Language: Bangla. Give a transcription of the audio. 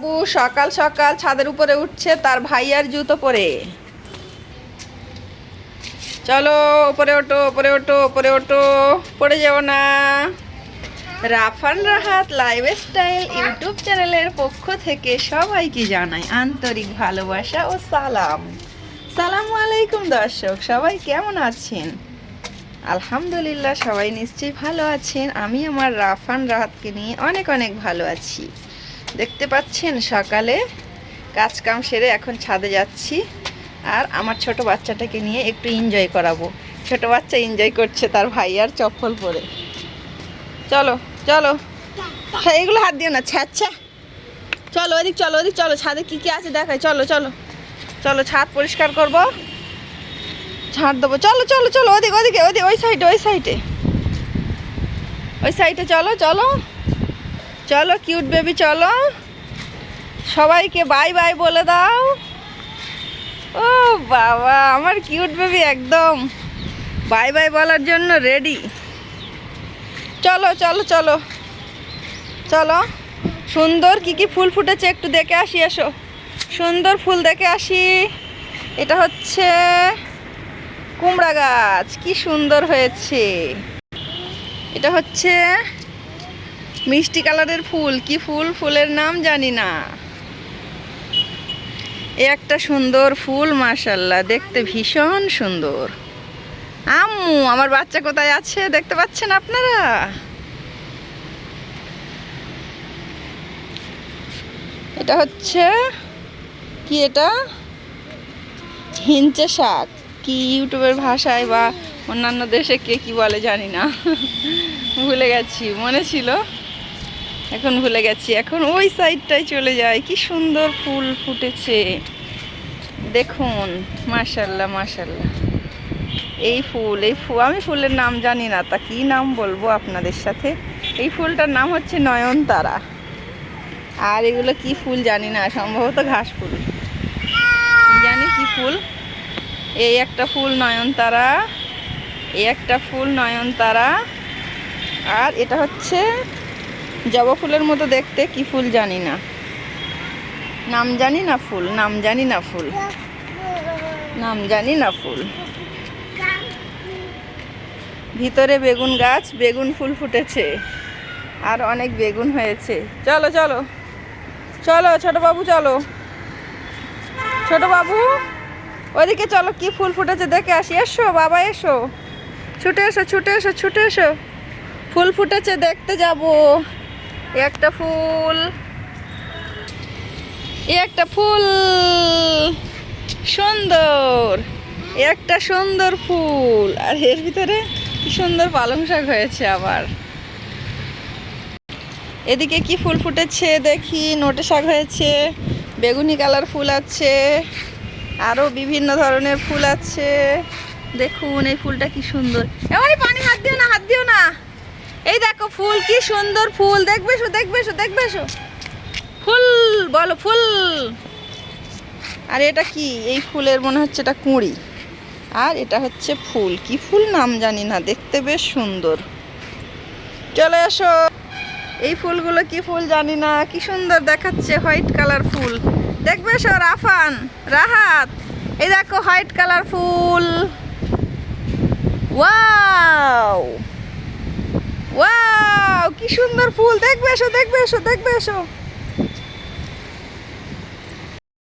বাবু, সকাল সকাল ছাদের উপরে উঠছে, তার ভাইয়ার জুতো পরে। চলো উপরে ওঠো উপরে ওঠো উপরে ওঠো, পড়ে যাও না। Rafan Rahat life style YouTube চ্যানেলের পক্ষ থেকে সবাইকে জানাই আন্তরিক ভালোবাসা ও সালাম। সালাম আলাইকুম, দর্শক, সবাই কেমন আছেন? আলহামদুলিল্লাহ, সবাই নিশ্চয়ই ভালো আছেন। আমি আমার রাফান রাহাতকে নিয়ে অনেক অনেক ভালো আছি। দেখতে পাচ্ছেন সকালে কাজ কাম সেরে এখন ছাদে যাচ্ছি। আর আমার ছোট বাচ্চাটাকে নিয়ে একটু এনজয় করাবো। ছোট বাচ্চা এনজয় করছে তার ভাই আর চপ্পল পরে। চলো চলো। হ্যাঁ এগুলো হাত দিও না ছ্যাচ্ছা চলো, ওদিক চলো ওদিক চলো, ছাদে কি কি আছে দেখাই। চলো চলো। চলো, ছাদ পরিষ্কার করব। ছাড় দেবো। চলো চলো চলো, ওদিকে ওদিকে ওদিকে, ওই সাইডে ওই সাইডে ওই সাইডে চলো চলো। চলো কিউট বেবি, চলো। সবাইকে বাই বাই বলে দাও। ও বাবা, আমার কিউট বেবি একদম। বাই বাই বলার জন্য রেডি চলো চলো চলো। চলো। সুন্দর কি কি ফুল ফুটেছে একটু দেখে আসি, এসো। সুন্দর ফুল দেখে আসি। এটা হচ্ছে কুমড়া গাছ, কি সুন্দর হয়েছে। এটা হচ্ছে মিষ্টি কালারের ফুল, কি ফুল? ফুলের নাম জানি না। এ একটা সুন্দর ফুল মাশাল্লাহ দেখতে ভীষণ সুন্দর। আম্মু, আমার বাচ্চা কোথায় আছে? দেখতে পাচ্ছেন আপনারা? এটা হচ্ছে, কি এটা? হিঞ্চে শাক। কি ইউটিউবের ভাষায় বা অন্যান্য দেশে কে কি বলে জানি না। ভুলে গেছি, মনে ছিল। এখন ভুলে গেছি, এখন ওই সাইডটাই চলে যায় কি সুন্দর ফুল ফুটেছে। দেখুন, মাশাল্লাহ মাশাল্লাহ। এই ফুল এই ফুল আমি ফুলের নাম জানি না, তা কি নাম বলব আপনাদের সাথে? এই ফুলটার নাম হচ্ছে নয়নতারা। আর এগুলো কি ফুল জানি না, সম্ভবত ঘাস ফুল। জানি কি ফুল? এই একটা ফুল নয়নতারা, এই একটা ফুল নয়নতারা। আর এটা হচ্ছে জবা ফুলের মতো দেখতে, কি ফুল জানি না। নাম জানি না ফুল, নাম জানি না ফুল। নাম জানি না ফুল। ভিতরে বেগুন গাছ, বেগুন ফুল ফুটেছে। আর অনেক বেগুন হয়েছে। চলো চলো। চলো, ছোট বাবু, চলো। ছোট বাবু, ওদিকে চলো, কি ফুল ফুটেছে দেখে আসি। এসো, বাবা, এসো। ছুটে এসো ছুটে এসো ছুটে এসো। ফুল ফুটেছে, দেখতে যাব। একটা ফুল। একটা ফুল। সুন্দর। একটা সুন্দর ফুল। আর এর ভিতরে সুন্দর পালং শাক হয়েছে আবার। এদিকে কি ফুল ফুটেছে দেখি। নোটে শাক হয়েছে। বেগুনি কালার ফুল আছে। আরও বিভিন্ন ধরনের ফুল আছে। দেখুন এই ফুলটা কি সুন্দর। এবারে পানি হাত দিও না, হাত দিও না। দেখো ফুল, কি সুন্দর ফুল। দেখবে শো দেখবে শো দেখবে শো ফুল, বলো ফুল। আর এটা কি? এই ফুলের মনে হচ্ছে এটা কুঁড়ি। আর এটা হচ্ছে ফুল। কি ফুল নাম জানি না, দেখতে বেশ সুন্দর। চলে এসো। এই ফুলগুলো কি ফুল জানি না, কি সুন্দর দেখাচ্ছে হোয়াইট কালার ফুল। দেখবে এসো, রাফান, রাহাত। এই দেখো হোয়াইট কালার ফুল। ওয়াও! সুন্দর ফুল দেখবে এসো দেখবে এসো দেখবে এসো।